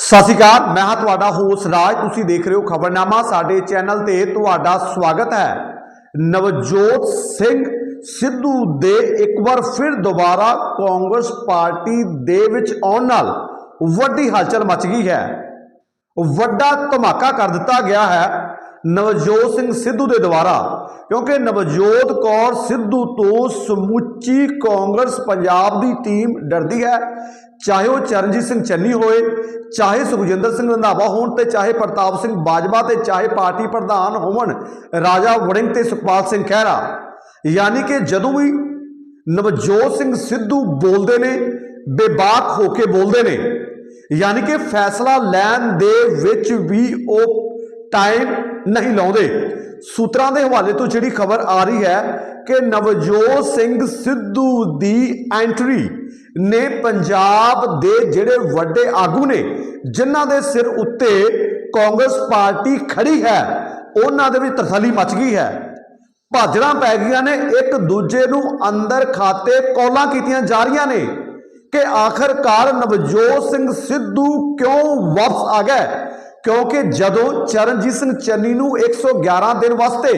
ਸਤਿ ਸ਼੍ਰੀ ਅਕਾਲ, ਮੈਂ ਹਾਂ ਤੁਹਾਡਾ ਹੋਸ਼ ਰਾਜ। ਤੁਸੀਂ ਦੇਖ ਰਹੇ ਹੋ ਖਬਰਨਾਮਾ, ਸਾਡੇ ਚੈਨਲ ਤੇ ਤੁਹਾਡਾ ਸਵਾਗਤ ਹੈ। ਨਵਜੋਤ ਸਿੰਘ ਸਿੱਧੂ ਦੇ ਇੱਕ ਵਾਰ ਫਿਰ ਦੁਬਾਰਾ ਕਾਂਗਰਸ ਪਾਰਟੀ ਦੇ ਵਿੱਚ ਆਉਣ ਨਾਲ ਵੱਡੀ ਹਲਚਲ ਮਚ ਗਈ ਹੈ। ਵੱਡਾ ਧਮਾਕਾ ਕਰ ਦਿੱਤਾ ਗਿਆ ਹੈ। ਨਵਜੋਤ ਸਿੰਘ ਸਿੱਧੂ ਦੇ ਦੁਆਰਾ, ਕਿਉਂਕਿ ਨਵਜੋਤ ਕੌਰ ਸਿੱਧੂ ਤੋਂ ਸਮੁੱਚੀ ਕਾਂਗਰਸ ਪੰਜਾਬ ਦੀ ਟੀਮ ਡਰਦੀ ਹੈ। ਚਾਹੇ ਉਹ ਚਰਨਜੀਤ ਸਿੰਘ ਚੰਨੀ ਹੋਏ, ਚਾਹੇ ਸੁਖਜਿੰਦਰ ਸਿੰਘ ਰੰਧਾਵਾ ਹੋਣ ਤੇ ਚਾਹੇ ਪ੍ਰਤਾਪ ਸਿੰਘ ਬਾਜਵਾ ਤੇ ਚਾਹੇ ਪਾਰਟੀ ਪ੍ਰਧਾਨ ਹੋਣ ਰਾਜਾ ਵੜਿੰਗ ਤੇ ਸੁਖਪਾਲ ਸਿੰਘ ਖਹਿਰਾ। ਯਾਨੀ ਕਿ ਜਦੋਂ ਵੀ ਨਵਜੋਤ ਸਿੰਘ ਸਿੱਧੂ ਬੋਲਦੇ ਨੇ, ਬੇਬਾਕ ਹੋ ਕੇ ਬੋਲਦੇ ਨੇ, ਯਾਨੀ ਕਿ ਫੈਸਲਾ ਲੈਣ ਦੇ ਵਿੱਚ ਵੀ ਉਹ ਟਾਈਮ ਨਹੀਂ ਲਾਉਂਦੇ। ਸੂਤਰਾਂ ਦੇ ਹਵਾਲੇ ਤੋਂ ਜਿਹੜੀ ਖਬਰ ਆ ਰਹੀ ਹੈ ਕਿ ਨਵਜੋਤ ਸਿੰਘ ਸਿੱਧੂ ਦੀ ਐਂਟਰੀ ਨੇ ਪੰਜਾਬ ਦੇ ਜਿਹੜੇ ਵੱਡੇ ਆਗੂ ਨੇ, ਜਿਨ੍ਹਾਂ ਦੇ ਸਿਰ ਉੱਤੇ ਕਾਂਗਰਸ ਪਾਰਟੀ ਖੜੀ ਹੈ, ਉਹਨਾਂ ਦੇ ਵਿੱਚ ਤਸੱਲੀ ਮਚ ਗਈ ਹੈ। ਭਾਜੜਾਂ ਪੈ ਗਈਆਂ ਨੇ, ਇੱਕ ਦੂਜੇ ਨੂੰ ਅੰਦਰ ਖਾਤੇ ਕੌਲਾਂ ਕੀਤੀਆਂ ਜਾ ਰਹੀਆਂ ਨੇ ਕਿ ਆਖਰਕਾਰ ਨਵਜੋਤ ਸਿੰਘ ਸਿੱਧੂ ਕਿਉਂ ਵਾਪਸ ਆ ਗਿਆ ਕਿਉਂਕਿ ਜਦੋਂ ਚਰਨਜੀਤ ਸਿੰਘ ਚੰਨੀ ਨੂੰ 111 ਦਿਨ ਵਾਸਤੇ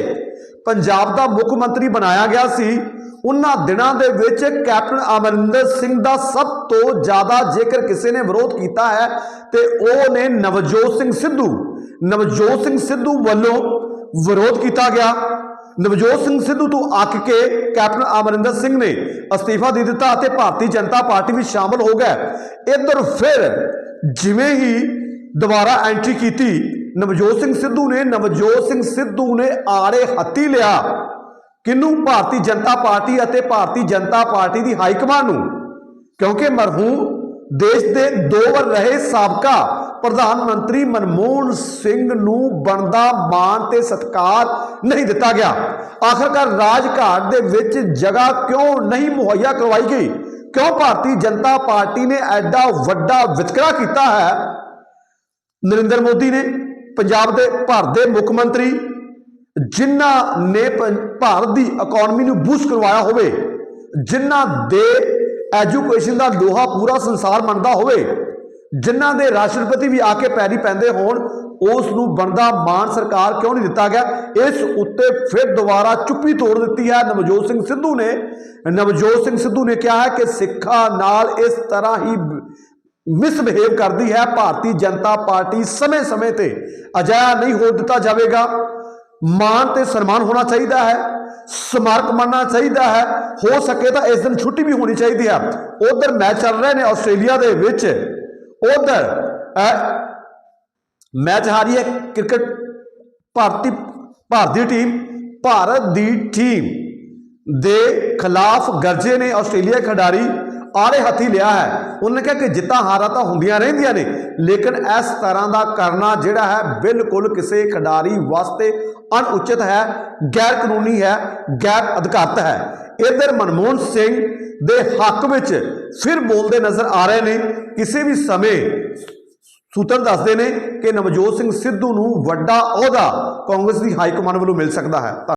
ਪੰਜਾਬ ਦਾ ਮੁੱਖ ਮੰਤਰੀ ਬਣਾਇਆ ਗਿਆ ਸੀ, ਉਹਨਾਂ ਦਿਨਾਂ ਦੇ ਵਿੱਚ ਕੈਪਟਨ ਅਮਰਿੰਦਰ ਸਿੰਘ ਦਾ ਸਭ ਤੋਂ ਜ਼ਿਆਦਾ ਜੇਕਰ ਕਿਸੇ ਨੇ ਵਿਰੋਧ ਕੀਤਾ ਹੈ, ਤੇ ਉਹ ਨੇ ਨਵਜੋਤ ਸਿੰਘ ਸਿੱਧੂ, ਨਵਜੋਤ ਸਿੰਘ ਸਿੱਧੂ ਵੱਲੋਂ ਵਿਰੋਧ ਕੀਤਾ ਗਿਆ। ਨਵਜੋਤ ਸਿੰਘ ਸਿੱਧੂ ਤੋਂ ਅੱਕ ਕੇ ਕੈਪਟਨ ਅਮਰਿੰਦਰ ਸਿੰਘ ਨੇ ਅਸਤੀਫਾ ਦੇ ਦਿੱਤਾ ਅਤੇ ਭਾਰਤੀ ਜਨਤਾ ਪਾਰਟੀ ਵਿੱਚ ਸ਼ਾਮਲ ਹੋ ਗਏ। ਇੱਧਰ ਫਿਰ ਜਿਵੇਂ ਹੀ ਦੁਬਾਰਾ ਐਂਟਰੀ ਕੀਤੀ। ਨਵਜੋਤ ਸਿੰਘ ਸਿੱਧੂ ਨੇ, ਨਵਜੋਤ ਸਿੰਘ ਸਿੱਧੂ ਨੇ ਆੜੇ ਹੱਤੀ ਲਿਆ। ਕਿਨੂੰ ਭਾਰਤੀ ਜਨਤਾ ਪਾਰਟੀ ਅਤੇ ਭਾਰਤੀ ਜਨਤਾ ਪਾਰਟੀ ਦੀ ਹਾਈ ਕਮਾਂਡ ਨੂੰ। ਕਿਉਂਕਿ ਮਰਹੂਮ ਦੇਸ਼ ਦੇ ਦੋ ਵਾਰ ਰਹੇ ਸਾਬਕਾ ਪ੍ਰਧਾਨ ਮੰਤਰੀ ਮਨਮੋਹਨ ਸਿੰਘ ਨੂੰ ਬਣਦਾ ਮਾਣ ਤੇ ਸਤਕਾਰ ਨਹੀਂ ਦਿੱਤਾ ਗਿਆ। ਆਖਰਕਾਰ ਰਾਜਘਾਟ ਦੇ ਵਿੱਚ ਜਗ੍ਹਾ ਕਿਉਂ ਨਹੀਂ ਮੁਹੱਈਆ ਕਰਵਾਈ ਗਈ? ਕਿਉਂ ਭਾਰਤੀ ਜਨਤਾ ਪਾਰਟੀ ਨੇ ਐਡਾ ਵੱਡਾ ਵਿਤਕਰਾ ਕੀਤਾ ਹੈ? ਨਰਿੰਦਰ ਮੋਦੀ ਨੇ ਪੰਜਾਬ ਦੇ ਭਾਰਤ ਦੇ ਮੁੱਖ ਮੰਤਰੀ, ਜਿਨ੍ਹਾਂ ਨੇ ਪੰ- ਭਾਰਤ ਦੀ ਇਕਨੋਮੀ ਨੂੰ ਬੂਸਟ ਕਰਵਾਇਆ ਹੋਵੇ, ਜਿਨ੍ਹਾਂ ਦੇ ਐਜੂਕੇਸ਼ਨ ਦਾ ਲੋਹਾ ਪੂਰਾ ਸੰਸਾਰ ਮੰਨਦਾ ਹੋਵੇ, ਜਿਨ੍ਹਾਂ ਦੇ ਰਾਸ਼ਟਰਪਤੀ ਵੀ ਆ ਕੇ ਪੈਰੀ ਪੈਂਦੇ ਹੋਣ ਉਸ ਨੂੰ ਬਣਦਾ ਮਾਨ ਸਰਕਾਰ ਕਿਉਂ ਨਹੀਂ ਦਿੱਤਾ ਗਿਆ? ਇਸ ਉੱਤੇ ਫਿਰ ਦੁਬਾਰਾ ਚੁੱਪੀ ਤੋੜ ਦਿੱਤੀ ਹੈ ਨਵਜੋਤ ਸਿੰਘ ਸਿੱਧੂ ਨੇ। ਨਵਜੋਤ ਸਿੰਘ ਸਿੱਧੂ ਨੇ ਕਿਹਾ ਹੈ ਕਿ ਸਿੱਖਾਂ ਨਾਲ ਇਸ ਤਰ੍ਹਾਂ ਹੀ ਮਿਸਬਿਹੇਵ ਕਰਦੀ ਹੈ, ਭਾਰਤੀ ਜਨਤਾ ਪਾਰਟੀ ਸਮੇਂ-ਸਮੇਂ ਤੇ ਅਜਾਇਆ ਨਹੀਂ ਹੋ ਦਿੱਤਾ ਜਾਵੇਗਾ। ਮਾਨ ਤੇ ਸਨਮਾਨ ਹੋਣਾ ਚਾਹੀਦਾ ਹੈ, ਸਮਾਰਕ ਮੰਨਣਾ ਚਾਹੀਦਾ ਹੈ, ਹੋ ਸਕੇ ਤਾਂ ਇਸ ਦਿਨ ਛੁੱਟੀ ਵੀ ਹੋਣੀ ਚਾਹੀਦੀ ਹੈ। ਉਧਰ ਮੈਚ ਚੱਲ ਰਹੇ ਨੇ ਆਸਟ੍ਰੇਲੀਆ ਦੇ ਵਿੱਚ। ਉਧਰ ਮੈਚ ਹਾਰੀ ਹੈ ਕ੍ਰਿਕਟ ਭਾਰਤੀ ਭਾਰਤੀ ਟੀਮ, ਭਾਰਤ ਦੀ ਟੀਮ ਦੇ ਖਿਲਾਫ ਗਰਜੇ ਨੇ ਆਸਟ੍ਰੇਲੀਆ ਖਿਡਾਰੀ। ਆੜੇ ਹੱਥੀ ਲਿਆ ਹੈ। ਉਹਨਾਂ ਕਿਹਾ ਕਿ ਜਿੱਤਾਂ ਹਾਰਾਂ ਤਾਂ ਹੁੰਦੀਆਂ ਰਹਿੰਦੀਆਂ ਨੇ, ਲੇਕਿਨ ਇਸ ਤਰ੍ਹਾਂ ਦਾ ਕਰਨਾ ਜਿਹੜਾ ਹੈ ਬਿਲਕੁਲ ਕਿਸੇ ਖਿਡਾਰੀ ਵਾਸਤੇ ਅਣਉਚਿਤ ਹੈ ਗੈਰ ਕਾਨੂੰਨੀ ਹੈ ਗੈਰ ਅਧਿਕਾਰਤ ਹੈ। ਇਧਰ ਮਨਮੋਹਨ ਸਿੰਘ ਦੇ ਹੱਕ ਵਿੱਚ ਫਿਰ ਬੋਲਦੇ ਨਜ਼ਰ ਆ ਰਹੇ ਨੇ, ਕਿਸੇ ਵੀ ਸਮੇਂ ਸੂਤਰ ਦੱਸਦੇ ਨੇ ਕਿ ਨਵਜੋਤ ਸਿੰਘ ਸਿੱਧੂ ਨੂੰ ਵੱਡਾ ਅਹੁਦਾ ਕਾਂਗਰਸ ਦੀ ਹਾਈ ਕਮਾਂਡ ਵੱਲੋਂ ਮਿਲ ਸਕਦਾ ਹੈ।